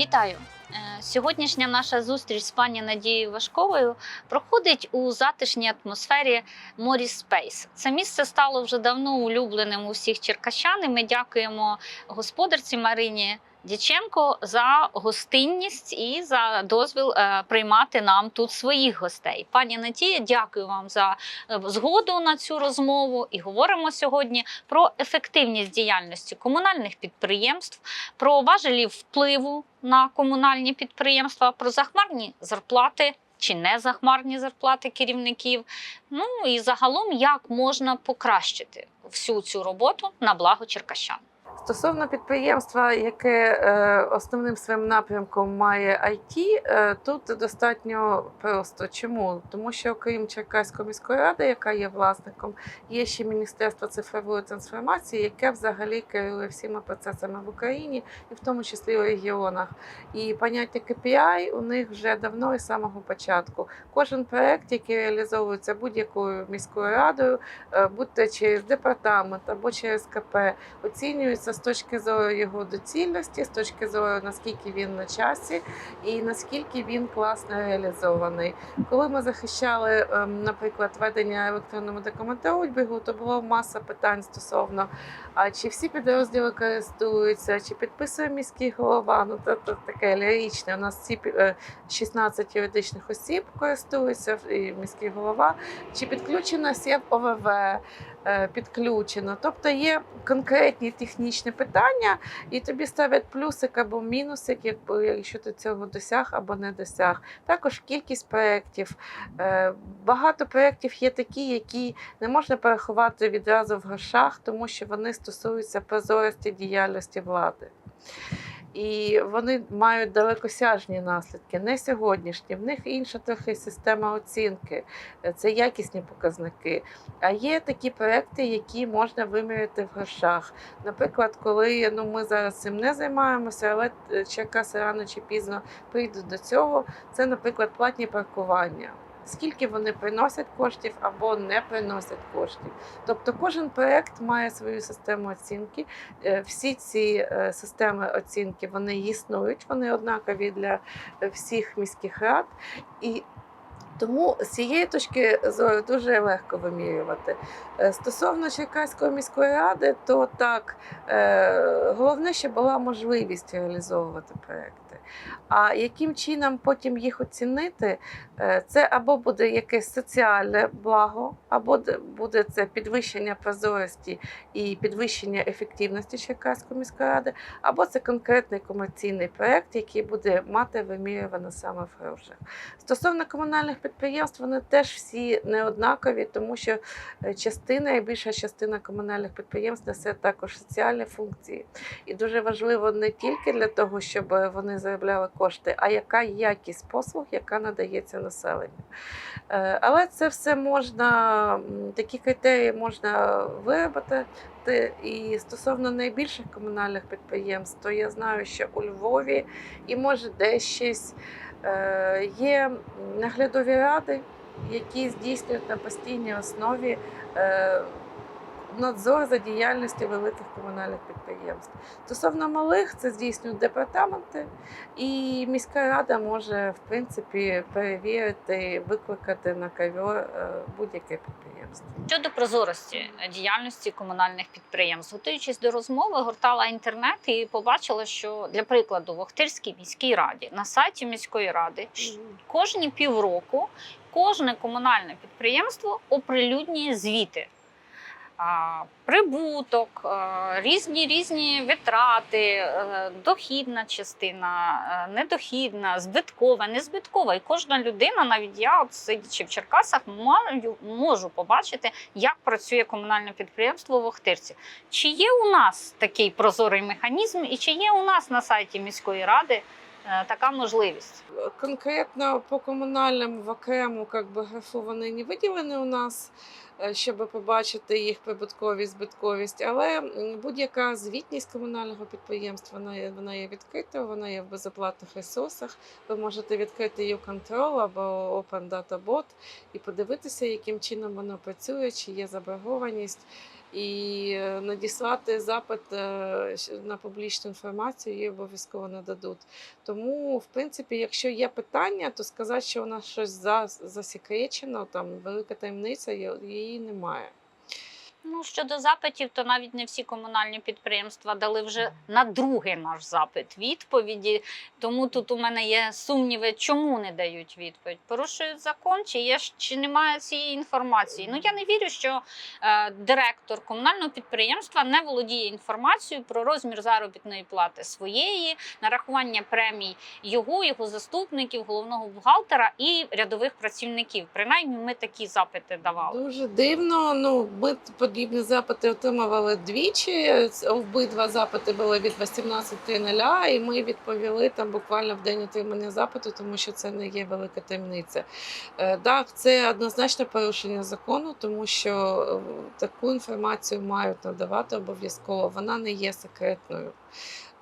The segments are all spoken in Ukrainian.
Вітаю! Е, Сьогоднішня наша зустріч з пані Надією Важковою проходить у затишній атмосфері Морі Спейс. Це місце стало вже давно улюбленим у всіх черкащан. і Ми дякуємо господарці Марині Дяченко за гостинність і за дозвіл е, приймати нам тут своїх гостей. Пані Надія, дякую вам за е, згоду на цю розмову. І говоримо сьогодні про ефективність діяльності комунальних підприємств, про важелі впливу на комунальні підприємства, про захмарні зарплати. Чи не захмарні зарплати керівників, ну і загалом як можна покращити всю цю роботу на благо черкащан. Стосовно підприємства, яке е, основним своїм напрямком має IT, е, тут достатньо просто. Чому? Тому що окрім Черкаської міської ради, яка є власником, є ще Міністерство цифрової трансформації, яке взагалі керує всіма процесами в Україні, і в тому числі у регіонах. І поняття KPI у них вже давно і з самого початку. Кожен проект, який реалізовується будь-якою міською радою, е, будь-то через департамент або через КП, оцінюється з точки зору його доцільності, з точки зору наскільки він на часі і наскільки він класно реалізований. Коли ми захищали, ем, наприклад, ведення електронного документообігу, то було маса питань стосовно а чи всі підрозділи користуються, чи підписує міський голова. Ну це, це таке ліричне. У нас всі пі- е, 16 юридичних осіб користуються і міський голова, чи підключено СЄП ОВВ е, підключено. Тобто є конкретні технічні питання, і тобі ставлять плюсик або мінусик, якщо ти цього досяг або не досяг. Також кількість проєктів. Е, Багато проєктів є такі, які не можна порахувати відразу в грошах, тому що вони стосуються прозорості діяльності влади. І вони мають далекосяжні наслідки, не сьогоднішні. В них інша трохи система оцінки, Е, це якісні показники. А є такі проекти, які можна виміряти в грошах. Наприклад, коли ну ми зараз цим не займаємося, але е, Черкаси рано чи пізно прийдуть до цього. Це, наприклад, платні паркування. Скільки вони приносять коштів або не приносять коштів. Тобто кожен проект має свою систему оцінки. Е, Всі ці е, системи оцінки вони існують, вони однакові для е, всіх міських рад. І тому з цієї точки зору дуже легко вимірювати. Е, Стосовно Черкаської міської ради, то так, е, головне, щоб була можливість реалізовувати проекти. А яким чином потім їх оцінити, Е, це або буде якесь соціальне благо, або буде це підвищення прозорості і підвищення ефективності Черкаської міської ради, або це конкретний комерційний проект, який буде мати вимірювано саме в грошах. Стосовно комунальних підприємств, вони теж всі не однакові, тому що е, частина і більша частина комунальних підприємств несе також соціальні функції. І дуже важливо не тільки для того, щоб вони заробляли кошти, а яка якість послуг, яка надається населенню. Е, Але це все можна, такі критерії можна виробити. І стосовно найбільших комунальних підприємств, то я знаю, що у Львові і може десь щось е, є наглядові ради, які здійснюють на постійній основі е, надзор за діяльністю великих комунальних підприємств. Стосовно малих, це здійснюють департаменти, і міська рада може в принципі перевірити, викликати на ковер е, будь-яке підприємство. Щодо прозорості діяльності комунальних підприємств, готуючись до розмови, гортала інтернет і побачила, що для прикладу в Охтирській міській раді на сайті міської ради кожні півроку кожне комунальне підприємство оприлюднює звіти. Прибуток, е, різні різні витрати, е, дохідна частина, е, недохідна, збиткова, незбиткова. І кожна людина, навіть я, от сидячи в Черкасах, маю, можу побачити, як працює комунальне підприємство в Охтирці. Чи є у нас такий прозорий механізм, і чи є у нас на сайті міської ради така можливість? Конкретно по комунальним в окрему как би, графу не виділені у нас. Е, щоб побачити їх прибутковість, збитковість. Але будь-яка звітність комунального підприємства вона є, вона є відкрита, вона є в безоплатних ресурсах. Ви можете відкрити U-Control або Open Data Bot і подивитися, яким чином воно працює, чи є заборгованість. І е, надіслати запит е, на публічну інформацію її обов'язково нададуть. Тому, в принципі, якщо є питання, то сказати, що нас щось за, засекречено, там велика таємниця, її немає. Ну, щодо запитів, то навіть не всі комунальні підприємства дали вже на другий наш запит відповіді. Тому тут у мене є сумніви, чому не дають відповідь. Порушують закон, чи є чи немає цієї інформації. Ну я не вірю, що е, директор комунального підприємства не володіє інформацією про розмір заробітної плати своєї, нарахування премій його, його заступників, головного бухгалтера і рядових працівників. Принаймні, ми такі запити давали. Дуже дивно. Ну, ми подібні запити отримували двічі. Обидва запити були від 18.00, і ми відповіли там буквально в день отримання запиту, тому що це не є велика таємниця. Е, Так, це однозначно порушення закону, тому що е, таку інформацію мають надавати обов'язково. Вона не є секретною.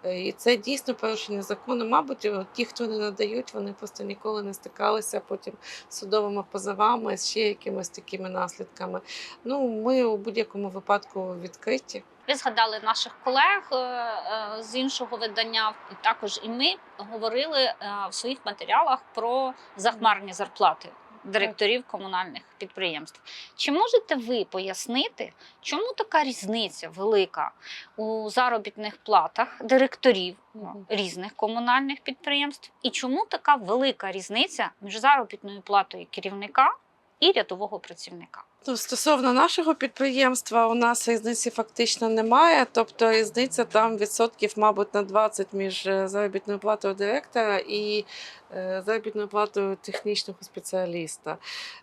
Е, І це дійсно порушення закону. Мабуть, ті, хто не надають, вони просто ніколи не стикалися потім судовими позовами, з ще якимись такими наслідками. Ну, ми у будь-якому випадку відкриті. Ви згадали наших колег е, е, з іншого видання, також і ми говорили в своїх матеріалах про захмарні зарплати директорів комунальних підприємств. Чи можете ви пояснити, чому така різниця велика у заробітних платах директорів різних комунальних підприємств, і чому така велика різниця між заробітною платою керівника і рядового працівника? Ну, стосовно нашого підприємства, у нас різниці фактично немає. Тобто різниця там відсотків, мабуть, на 20 між е, заробітною платою директора і заробітною платою технічного спеціаліста.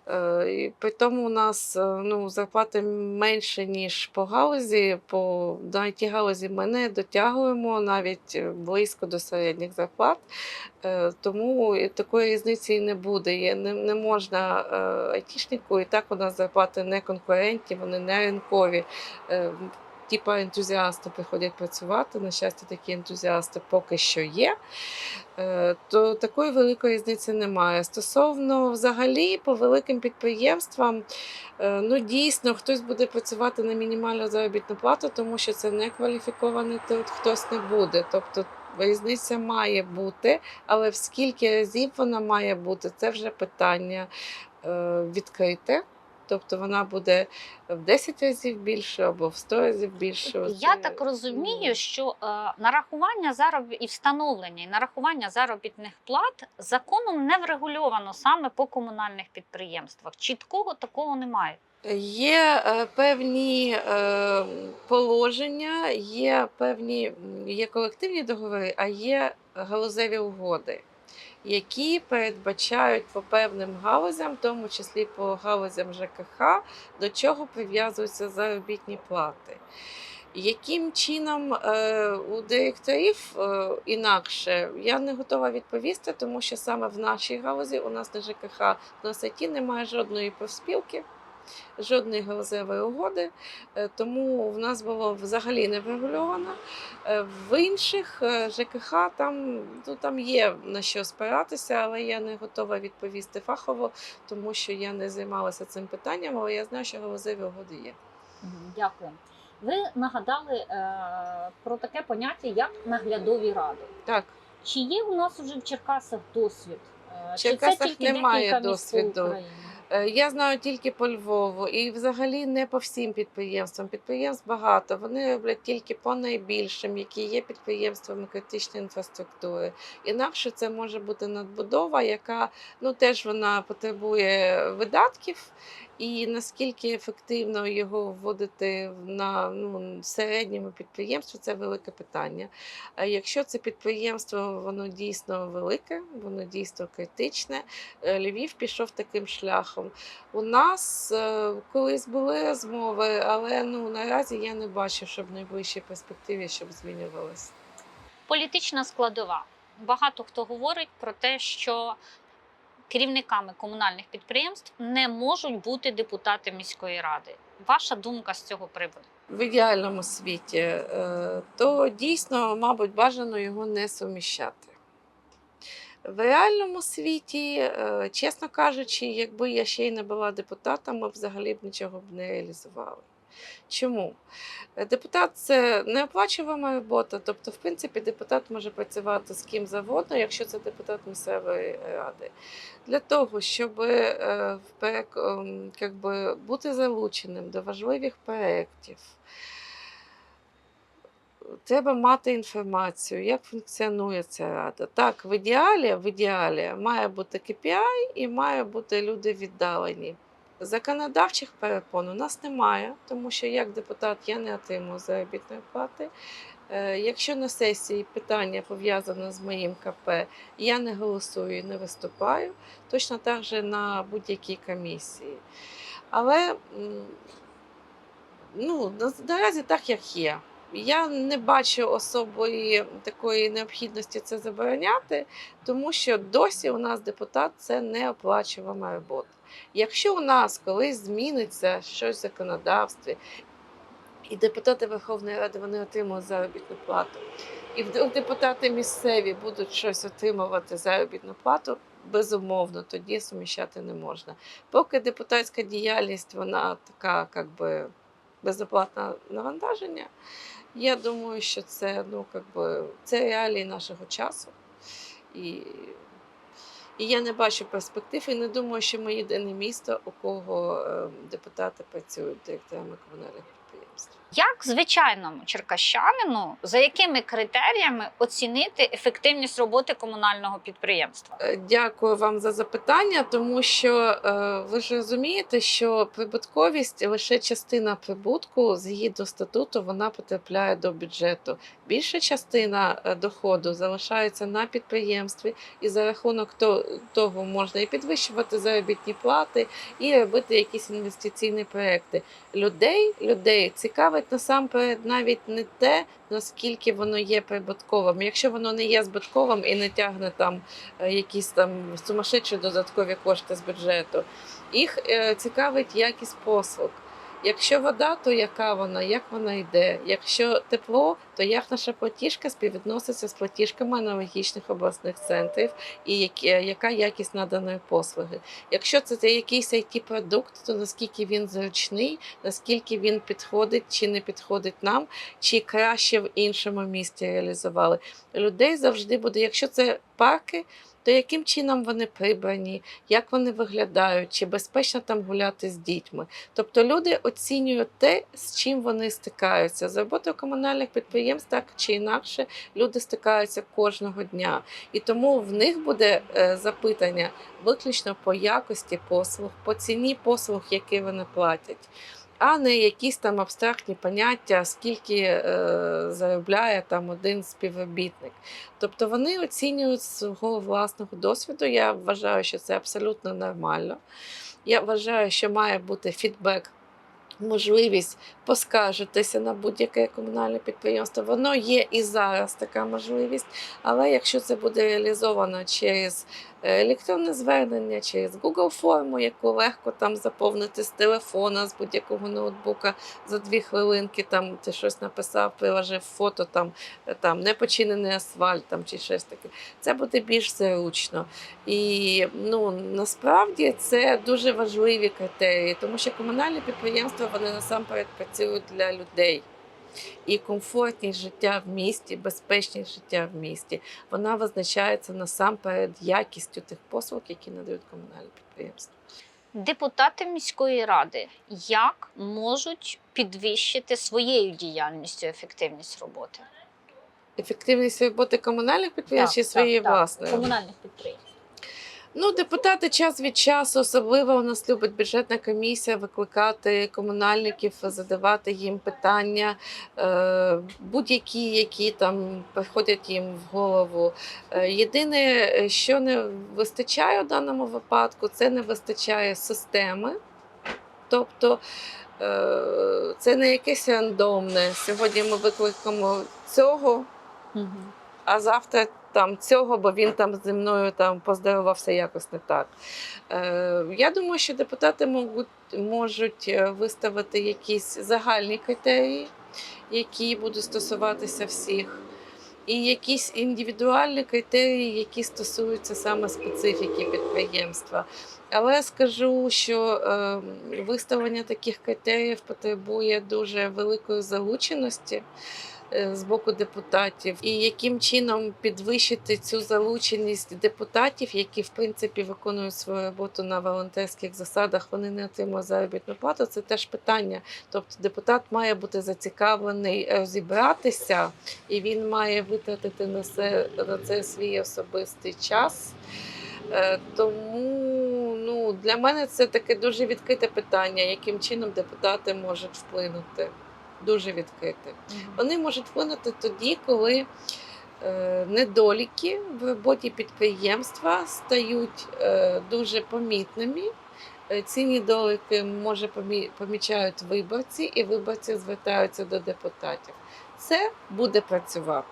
Е, І при тому у нас е, ну, зарплати менше, ніж по галузі. По it галузі ми не дотягуємо навіть е, близько до середніх зарплат. Е, Тому такої різниці і не буде. Не, не можна е, айтішнику, і так у нас зарплати не конкурентні, вони не ринкові. Типа ентузіасти приходять працювати. На щастя, такі ентузіасти поки що є. Е, То такої великої різниці немає. Стосовно взагалі по великим підприємствам, е, ну дійсно хтось буде працювати на мінімальну заробітну плату, тому що це не кваліфікований труд, хтось не буде. Тобто різниця має бути, але в скільки разів вона має бути, це вже питання е, відкрите. Тобто вона буде в 10 разів більше або в 100 разів більше. Я Оце, так розумію, що е, нарахування зароб... і встановлення і нарахування заробітних плат законом не врегульовано саме по комунальних підприємствах. Чіткого такого немає. Є е, певні е, положення, є певні є колективні договори, а є галузеві угоди, які передбачають по певним галузям, в тому числі по галузям ЖКХ, до чого прив'язуються заробітні плати. Яким чином е, у директорів е, інакше, я не готова відповісти, тому що саме в нашій галузі у нас на ЖКХ на сайті немає жодної профспілки жодної галузевої угоди, е, тому в нас було взагалі не врегульовано. Е, В інших е, ЖКХ там, ну, там є на що спиратися, але я не готова відповісти фахово, тому що я не займалася цим питанням, але я знаю, що галузеві угоди є. Дякую. Ви нагадали е, про таке поняття, як наглядові ради. Так, Чи є у нас уже в Черкасах досвід? В Черкасах чи це тільки немає досвіду. Україні? Е, Я знаю тільки по Львову і взагалі не по всім підприємствам. Підприємств багато. Вони роблять тільки по найбільшим, які є підприємствами критичної інфраструктури. Інакше це може бути надбудова, яка ну теж вона потребує видатків. І наскільки ефективно його вводити на ну, середньому підприємстві, це велике питання. А якщо це підприємство, воно дійсно велике, воно дійсно критичне, е, Львів пішов таким шляхом. У нас е, колись були розмови, але ну наразі я не бачу, щоб в найближчій перспективі щоб змінювалося. політична складова. Багато хто говорить про те, що керівниками комунальних підприємств не можуть бути депутати міської ради. Ваша думка з цього приводу? в ідеальному світі, е, то дійсно, мабуть, бажано його не суміщати. В реальному світі, е, чесно кажучи, якби я ще й не була депутатом, ми взагалі б нічого б не реалізували. Чому? Е, Депутат це неоплачувана робота, тобто, в принципі, депутат може працювати з ким завгодно, якщо це депутат місцевої ради. Для того, щоб е, ем, как би, бути залученим до важливих проєктів, треба мати інформацію, як функціонує ця рада. Так, в ідеалі, в ідеалі має бути KPI і має бути люди віддалені. Законодавчих перепон у нас немає, тому що як депутат я не отримую заробітної плати. Е, Якщо на сесії питання пов'язане з моїм КП, я не голосую і не виступаю, точно так же на будь-якій комісії. Але ну, наразі так, як є. Я не бачу особої такої необхідності це забороняти, тому що досі у нас депутат це неоплачувана робота. Якщо у нас колись зміниться щось в законодавстві, і депутати Верховної Ради вони отримують заробітну плату, і вдруг депутати місцеві будуть щось отримувати заробітну плату, безумовно, тоді суміщати не можна. Поки депутатська діяльність, вона така, як би безоплатне навантаження. Я думаю, що це, ну, как би, це реалії нашого часу. І, і я не бачу перспектив, і не думаю, що ми єдине місто, у кого е, депутати працюють директорами комунальних підприємств. Як звичайному черкащанину, за якими критеріями оцінити ефективність роботи комунального підприємства? Е, Дякую вам за запитання, тому що е, ви ж розумієте, що прибутковість лише частина прибутку згідно статуту вона потрапляє до бюджету. Більша частина е, доходу залишається на підприємстві, і за рахунок того можна і підвищувати заробітні плати, і робити якісь інвестиційні проекти. Людей, людей цікавить насамперед навіть не те, наскільки воно є прибутковим. Якщо воно не є збитковим і не тягне там е, якісь там сумасшедші додаткові кошти з бюджету, їх е, цікавить якість послуг. Якщо вода, то яка вона, як вона йде? Якщо тепло, то як наша платіжка співвідноситься з платіжками аналогічних обласних центрів і яка якість наданої послуги? Якщо це, це якийсь it продукт то наскільки він зручний, наскільки він підходить чи не підходить нам, чи краще в іншому місті реалізували. Людей завжди буде, якщо це парки, то яким чином вони прибрані, як вони виглядають, чи безпечно там гуляти з дітьми. Тобто люди оцінюють те, з чим вони стикаються. З роботою комунальних підприємств так чи інакше люди стикаються кожного дня. І тому в них буде е, запитання виключно по якості послуг, по ціні послуг, які вони платять. А не якісь там абстрактні поняття, скільки е, заробляє там один співробітник. Тобто вони оцінюють свого власного досвіду. Я вважаю, що це абсолютно нормально. Я вважаю, що має бути фідбек, можливість поскаржитися на будь-яке комунальне підприємство. Воно є і зараз така можливість, але якщо це буде реалізовано через електронне звернення, через Google форму, яку легко там заповнити з телефона, з будь-якого ноутбука за дві хвилинки, там ти щось написав, приложив фото, там, е, там непочинений асфальт там, чи щось таке. Це буде більш зручно. І ну, насправді це дуже важливі критерії, тому що комунальні підприємства вони насамперед працюють для людей. І комфортність життя в місті, безпечність життя в місті, вона визначається насамперед якістю тих послуг, які надають комунальні підприємства. Депутати міської ради як можуть підвищити своєю діяльністю ефективність роботи? Ефективність роботи комунальних підприємств чи своєї так, так. власної? комунальних підприємств. Ну, депутати час від часу, особливо у нас любить бюджетна комісія викликати комунальників, задавати їм питання, е, будь-які, які там приходять їм в голову. Е, Єдине, що не вистачає у даному випадку, це не вистачає системи. Тобто е, це не якесь рандомне. Сьогодні ми викликаємо цього, а завтра там цього, бо він там зі мною там поздоровався якось не так. Е, я думаю, що депутати можуть, можуть е, виставити якісь загальні критерії, які будуть стосуватися всіх. І якісь індивідуальні критерії, які стосуються саме специфіки підприємства. Але скажу, що е, виставлення таких критеріїв потребує дуже великої залученості з боку депутатів, і яким чином підвищити цю залученість депутатів, які в принципі виконують свою роботу на волонтерських засадах, вони не отримують заробітну плату. Це теж питання. Тобто депутат має бути зацікавлений розібратися, і він має витратити на це, на це свій особистий час. Е, Тому ну, для мене це таке дуже відкрите питання, яким чином депутати можуть вплинути. Дуже відкрите. Вони можуть вплинути тоді, коли е, недоліки в роботі підприємства стають е, дуже помітними. Е, Ці недоліки може помі- помічають виборці, і виборці звертаються до депутатів. Це буде працювати.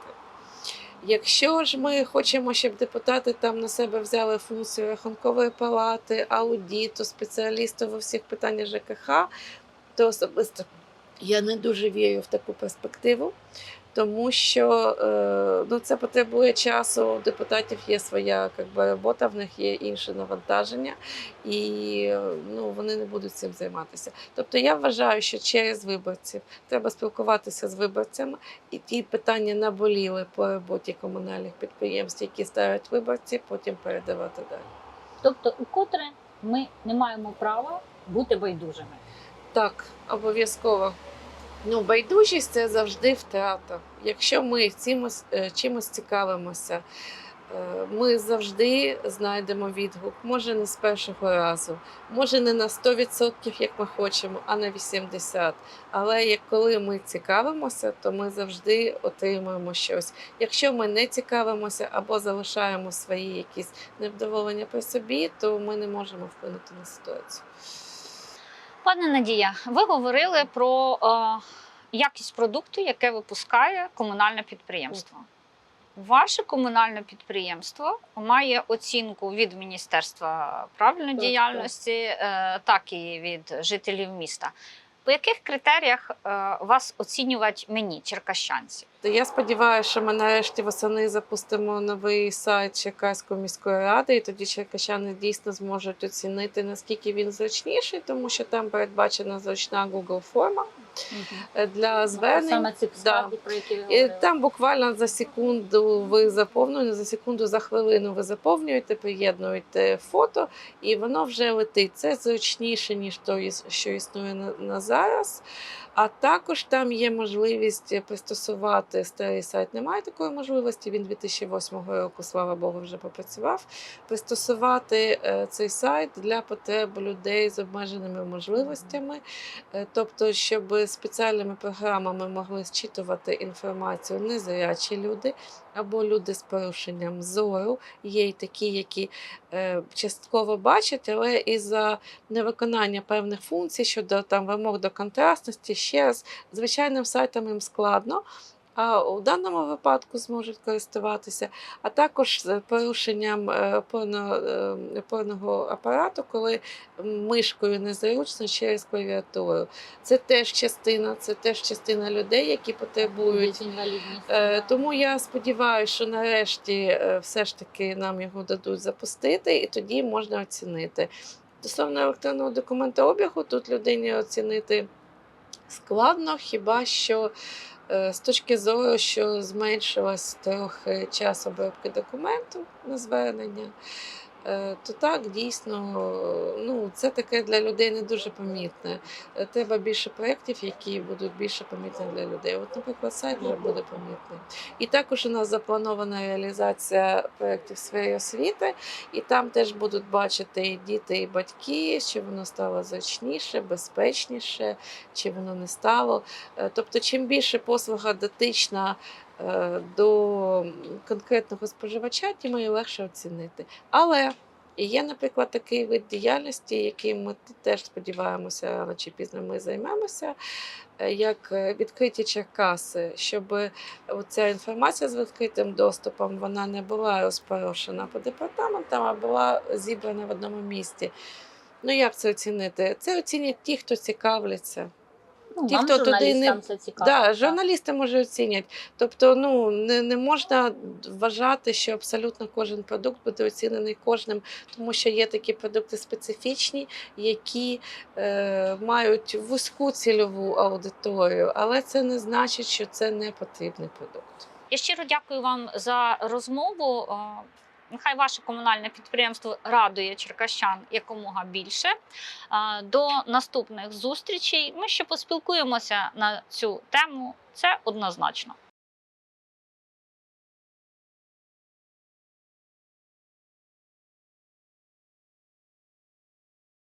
Якщо ж ми хочемо, щоб депутати там на себе взяли функцію рахункової палати, аудиту, спеціалістів у всіх питаннях ЖКХ, то особисто я не дуже вірю в таку перспективу, тому що е, ну, це потребує часу. У депутатів є своя как би, робота, в них є інше навантаження, і ну, вони не будуть цим займатися. Тобто я вважаю, що через виборців треба спілкуватися з виборцями, і ті питання наболіли по роботі комунальних підприємств, які ставлять виборці, потім передавати далі. Тобто, укотре ми не маємо права бути байдужими. Так, обов'язково. Ну, байдужість це завжди втрата. Якщо ми чимось, е, чимось цікавимося, е, ми завжди знайдемо відгук. Може не з першого разу, може не на 100%, як ми хочемо, а на 80%. Але як коли ми цікавимося, то ми завжди отримуємо щось. Якщо ми не цікавимося або залишаємо свої якісь невдоволення при собі, то ми не можемо вплинути на ситуацію. Пане Надія, ви говорили про е, якість продукту, яке випускає комунальне підприємство. Ваше комунальне підприємство має оцінку від Міністерства правильної діяльності, е, так і від жителів міста. По яких критеріях е, вас оцінювати мені, черкащанці? Я сподіваюся, що ми нарешті восени запустимо новий сайт Черкаської міської ради, і тоді черкащани дійсно зможуть оцінити, наскільки він зручніший, тому що там передбачена зручна Google форма е, для звернень. Саме ці Да. про які ви І там буквально за секунду ви заповнюєте, за секунду, за хвилину ви заповнюєте, приєднуєте фото, і воно вже летить. Це зручніше, ніж то, що існує на зараз. А також там є можливість пристосувати старий сайт. Немає такої можливості. Він 2008 року, слава Богу, вже попрацював. Пристосувати е, цей сайт для потреб людей з обмеженими можливостями, Е, тобто, щоб спеціальними програмами могли зчитувати інформацію незрячі люди або люди з порушенням зору. Є й такі, які е, частково бачать, але із-за невиконання певних функцій щодо там вимог до контрастності, ще раз звичайним сайтам їм складно. А у даному випадку зможуть користуватися, а також з порушенням е, е, опорного апарату, коли мишкою незручно через клавіатуру. Це теж частина, це теж частина людей, які потребують. З Е. Тому я сподіваюся, що нарешті е, все ж таки нам його дадуть запустити, і тоді можна оцінити. Стосовно електронного документообігу, тут людині оцінити складно, хіба що е, з точки зору, що зменшилось трохи час обробки документу на звернення. Е, То так дійсно ну, це таке для людей не дуже помітне. Е, Треба більше проєктів, які будуть більше помітні для людей. От, наприклад, сайт вже буде помітний. І також у нас запланована реалізація проєктів сфері освіти, і там теж будуть бачити і діти, і батьки, чи воно стало зручніше, безпечніше, чи воно не стало. Е, Тобто, чим більше послуга дотична до конкретного споживача, тим її легше оцінити. Але є, наприклад, такий вид діяльності, яким ми теж сподіваємося, рано чи пізно ми займемося, е, як е, відкриті черкаси, щоб ця інформація з відкритим доступом вона не була розпорошена по департаментам, а була зібрана в одному місці. Ну як це оцінити? Це оцінять ті, хто цікавляться. Ну, Ті, хто туди не- це цікаво. Да, так. журналісти може оцінять. Тобто, ну не, не можна вважати, що абсолютно кожен продукт буде оцінений кожним, тому що є такі продукти специфічні, які е, мають вузьку цільову аудиторію, але це не значить, що це не потрібний продукт. Я щиро дякую вам за розмову. Нехай ваше комунальне підприємство радує черкащан якомога більше. До наступних зустрічей. Ми ще поспілкуємося на цю тему. Це однозначно.